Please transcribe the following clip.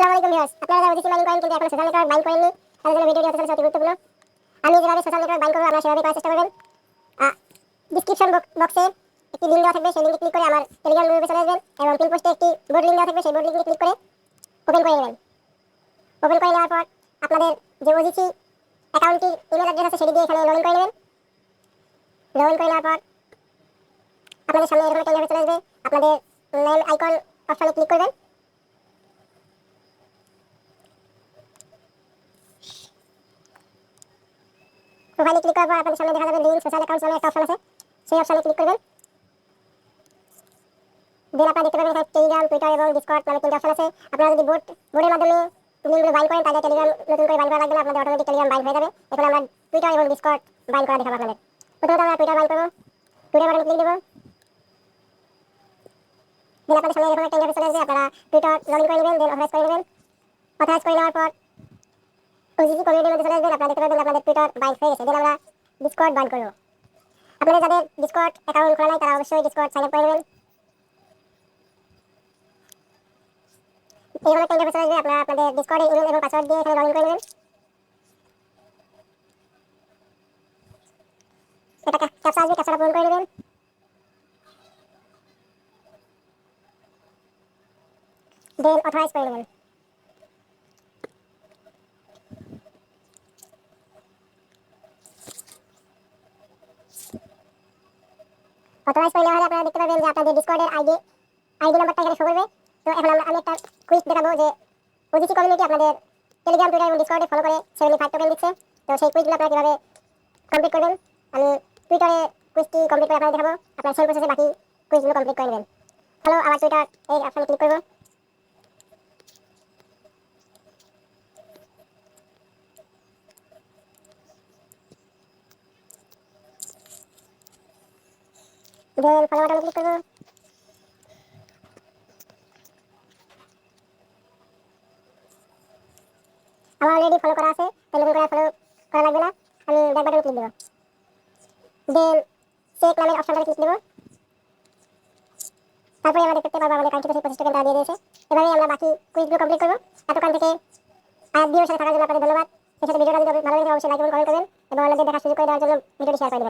আসসালামু আলাইকুম ভিউয়ার্স। আপনারা যারা ওজিসি মাইনিং করেন কিন্তু এখনও সোশ্যাল নেটওয়ার্ক বাইন্ড করেননি, তাদের জন্য ভিডিওটি চলেছে অতি গুরুত্বপূর্ণ। আমি যেভাবে সোশ্যাল নেটওয়ার্ক বাইন্ড করব, আপনারা সেভাবে করার চেষ্টা করবেন। ডিসক্রিপশন বক্সে একটি লিঙ্ক দেওয়া থাকবে, সেই লিঙ্কে ক্লিক করে আমার টেলিগ্রাম গ্রুপে চলে আসবেন এবং পিন পোস্টে একটি বোর্ড লিঙ্ক দেওয়া থাকবে, সেই বোর্ড লিঙ্কে ক্লিক করে ওপেন করে নেবেন। ওপেন করে নেওয়ার পর আপনাদের যে ওজিসি অ্যাকাউন্টটির ইমেল অ্যাড্রেস আছে, সেটি দিয়ে এখানে লগ ইন করে নেবেন। লগ ইন করে নেওয়ার পর আপনাদের সামনে এরকম একটা চলে আসবে। আপনাদের নেম আইকন অপশনে ক্লিক করবেন। প্রোফাইলে ক্লিক করার পর আপনাদের সামনে দেখা যাবে লিঙ্ক সোশ্যাল অ্যাকাউন্ট নামে একটা অপশন আছে। সেই অপশনে ক্লিক করবেন। দেন আপনারা দেখতে পাবেন এখানে টেলিগ্রাম টুইটার এবং ডিসকর্ড নামে তিনটা অপশন আছে। আপনারা যদি বোর্ড বোর্ডের মাধ্যমে লিঙ্কগুলো বাইন্ড করেন, তাহলে টেলিগ্রাম নতুন করে বাইন্ড করা লাগবে আপনাদের অটোমেটিক টেলিগ্রাম বাইন্ড হয়ে যাবে। এখন আমরা টুইটার এবং ডিসকর্ড বাইন্ড করা দেখাবো আপনাদের। প্রথমত আমরা টুইটার বাইন্ড করব। টুইটার বাটনে ক্লিক দেবো। দেন আপনাদের সামনে এরকম একটা ইন্টারফেস চলে আসবে, আপনারা টুইটার লগ ইন করে নেবেন দেন অথরাইজ করে নেবেন। অথরাইজ করে নেওয়ার পর ওজিসি কমিউনিটির মধ্যে চলে আসবেন, আপনারা দেখতে পাবেন আপনাদের টুইটার বাইন্ড হয়ে গেছে। দেন আমরা ডিসকর্ড বাইন্ড করব। আপনাদের যাদের ডিসকর্ড অ্যাকাউন্ট খোলা নাই, তারা অবশ্যই ডিসকর্ড সাইন আপ করে নেবেন। এইভাবে একটা ইন্টারফেস আসবে, আপনারা আপনাদের ডিসকর্ডে ইমেল এবং পাসওয়ার্ড দিয়ে এখানে লগ ইন করে নেবেন। দেন অথরাইজ করে নেবেন। অথরাইজ করে নেওয়া হলে আপনারা দেখতে পাবেন যে আপনাদের ডিসকর্ডের আইডি আইডি নাম্বারটা এখানে শো করবে। তো এখন আমরা, আমি একটা কুইজ দেখাবো যে ওজিসি কমিউনিটি আপনাদের টেলিগ্রাম টুইটার এবং ডিসকর্ডে ফলো করে সেভেন্টি ফাইভ টোকেন দিচ্ছে। তো সেই কুইজগুলো আপনারা কীভাবে কমপ্লিট করবেন? আমি টুইটারে কুইজটি কমপ্লিট করে আপনাদের দেখাবো। আপনারা সেই প্রসেসে বাকি কুইজগুলো কমপ্লিট করে নেবেন। হ্যালো আবার টুইটার এই অপশানে ক্লিক করব। দেন ফলো বাটনে ক্লিক করব। আমার অলরেডি ফলো করা আছে, তাই নতুন করে ফলো করা লাগবে না। আমি ব্যাক বাটনে ক্লিক দেবো। দেন চেক নামের অপশনটাতে ক্লিক দেবো। তারপরে আমরা দেখতে পাবো আমাদের কাঙ্ক্ষিত সেই পঁচিশ দিয়ে দিয়েছে। এভাবেই আমরা বাকি কুইজগুলো কমপ্লিট করব। এতক্ষণ থেকে আর ভিডিওর সাথে থাকার জন্য আপনাদের ধন্যবাদ। সেই সাথে ভিডিওটা যদি ভালো লাগে অবশ্যই লাইক এবং কমেন্ট করবেন, এবং অন্যদের দেখার সুযোগ করে দেওয়ার জন্য ভিডিওটি শেয়ার করে দেবেন।